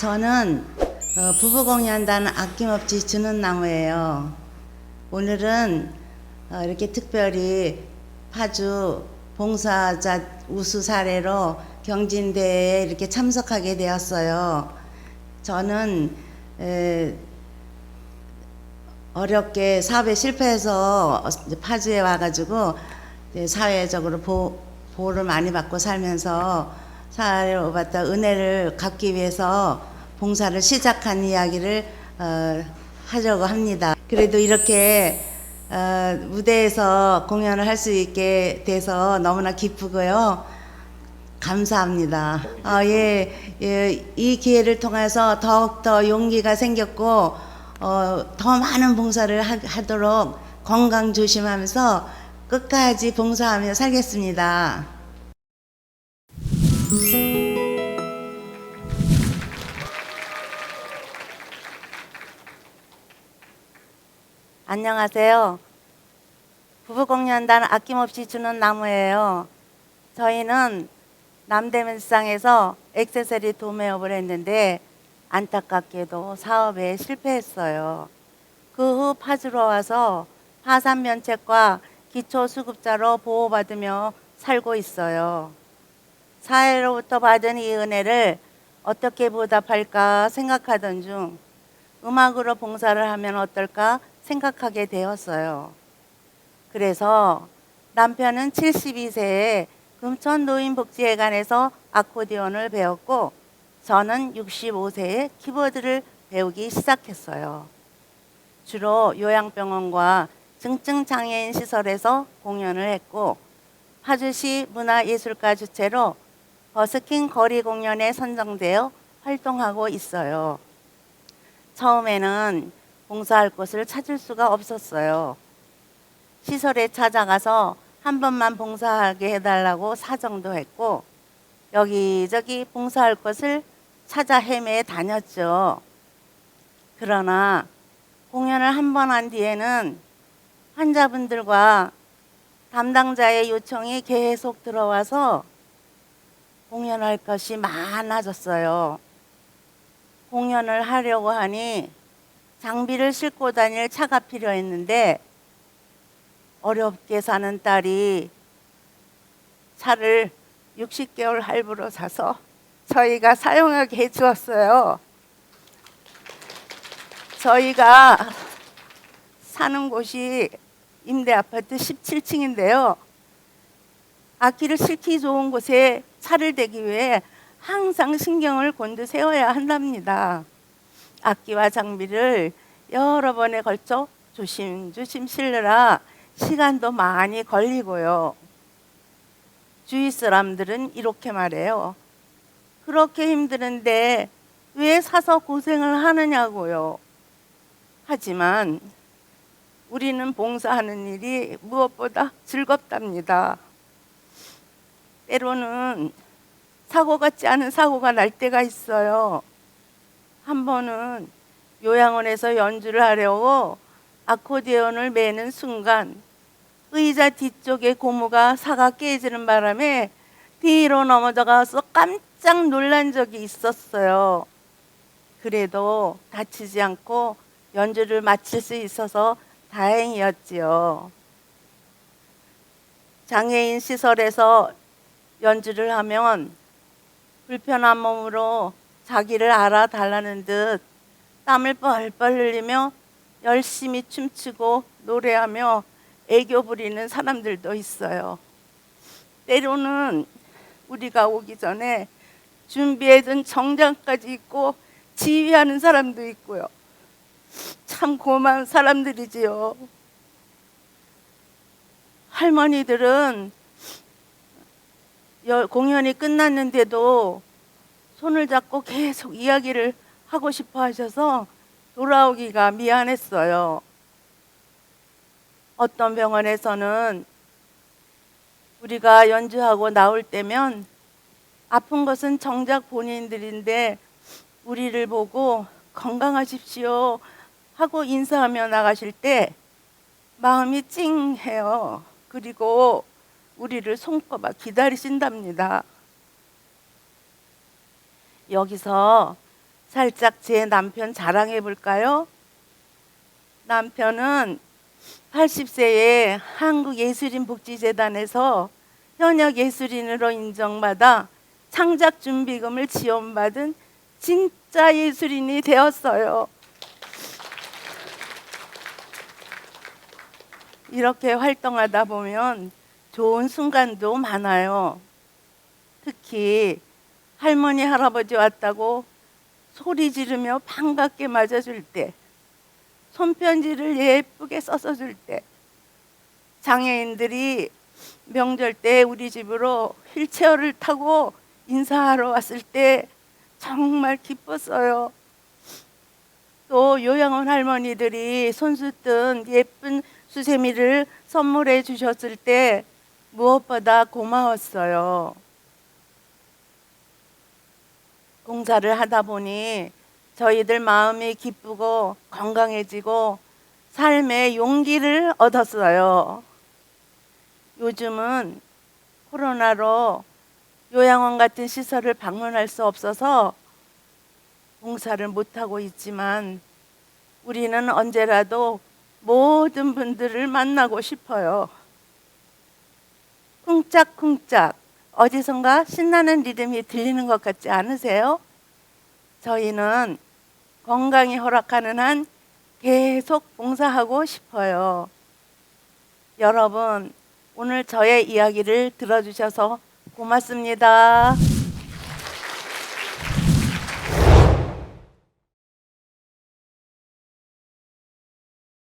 저는 어, 부부 공연단 아낌없이 주는 나무예요. 오늘은 어, 이렇게 특별히 파주 봉사자 우수 사례로 경진대회에 이렇게 참석하게 되었어요. 저는 에, 어렵게 사업에 실패해서 파주에 와가지고 사회적으로 보, 보호를 많이 받고 살면서 사회를 받다 은혜를 갚기 위해서 봉사를 시작한 이야기를 어, 하려고 합니다. 그래도 이렇게 어, 무대에서 공연을 할 수 있게 돼서 너무나 기쁘고요. 감사합니다. 아, 예, 예, 이 기회를 통해서 더욱더 용기가 생겼고, 어, 더 많은 봉사를 하, 하도록 건강 조심하면서 끝까지 봉사하며 살겠습니다. 안녕하세요. 부부 공연단 아낌없이 주는 나무예요. 저희는 남대문상에서 액세서리 도매업을 했는데 안타깝게도 사업에 실패했어요. 그 후 파주로 와서 파산면책과 기초수급자로 보호받으며 살고 있어요. 사회로부터 받은 이 은혜를 어떻게 보답할까 생각하던 중 음악으로 봉사를 하면 어떨까 생각하게 되었어요. 그래서 남편은 72세에 금천 노인복지회관에서 아코디언을 배웠고 저는 65세에 키보드를 배우기 시작했어요. 주로 요양병원과 증증장애인 시설에서 공연을 했고 파주시 문화예술가 주최로 버스킹 거리 공연에 선정되어 활동하고 있어요. 처음에는 봉사할 곳을 찾을 수가 없었어요. 시설에 찾아가서 한 번만 봉사하게 해달라고 사정도 했고 여기저기 봉사할 곳을 찾아 헤매 다녔죠. 그러나 공연을 한 번 한 뒤에는 환자분들과 담당자의 요청이 계속 들어와서 공연할 것이 많아졌어요. 공연을 하려고 하니 장비를 싣고 다닐 차가 필요했는데 어렵게 사는 딸이 차를 60개월 할부로 사서 저희가 사용하게 해주었어요. 저희가 사는 곳이 임대 아파트 17층인데요. 악기를 싣기 좋은 곳에 차를 대기 위해 항상 신경을 곤두 세워야 한답니다. 악기와 장비를 여러 번에 걸쳐 조심조심 실느라 시간도 많이 걸리고요. 주위 사람들은 이렇게 말해요. 그렇게 힘드는데 왜 사서 고생을 하느냐고요. 하지만 우리는 봉사하는 일이 무엇보다 즐겁답니다. 때로는 사고 같지 않은 사고가 날 때가 있어요. 한 번은 요양원에서 연주를 하려고 아코디언을 매는 순간 의자 뒤쪽에 고무가 사가 깨지는 바람에 뒤로 넘어져가서 깜짝 놀란 적이 있었어요. 그래도 다치지 않고 연주를 마칠 수 있어서 다행이었지요. 장애인 시설에서 연주를 하면 불편한 몸으로 자기를 알아달라는 듯 땀을 뻘뻘 흘리며 열심히 춤추고 노래하며 애교 부리는 사람들도 있어요. 때로는 우리가 오기 전에 준비해둔 정장까지 입고 지휘하는 사람도 있고요. 참 고마운 사람들이지요. 할머니들은 여- 공연이 끝났는데도 손을 잡고 계속 이야기를 하고 싶어 하셔서 돌아오기가 미안했어요. 어떤 병원에서는 우리가 연주하고 나올 때면 아픈 것은 정작 본인들인데 우리를 보고 건강하십시오 하고 인사하며 나가실 때 마음이 찡해요. 그리고 우리를 손꼽아 기다리신답니다. 여기서 살짝 제 남편 자랑해 볼까요? 남편은 80세에 한국예술인복지재단에서 현역 예술인으로 인정받아 창작 준비금을 지원받은 진짜 예술인이 되었어요. 이렇게 활동하다 보면 좋은 순간도 많아요. 특히 할머니 할아버지 왔다고 소리 지르며 반갑게 맞아줄 때, 손편지를 예쁘게 써서 줄 때, 장애인들이 명절 때 우리 집으로 휠체어를 타고 인사하러 왔을 때 정말 기뻤어요. 또 요양원 할머니들이 손수 뜬 예쁜 수세미를 선물해 주셨을 때 무엇보다 고마웠어요. 공사를 하다 보니 저희들 마음이 기쁘고 건강해지고 삶의 용기를 얻었어요. 요즘은 코로나로 요양원 같은 시설을 방문할 수 없어서 공사를 못하고 있지만 우리는 언제라도 모든 분들을 만나고 싶어요. 쿵짝쿵짝 어디선가 신나는 리듬이 들리는 것 같지 않으세요? 저희는 건강이 허락하는 한 계속 봉사하고 싶어요. 여러분, 오늘 저의 이야기를 들어주셔서 고맙습니다.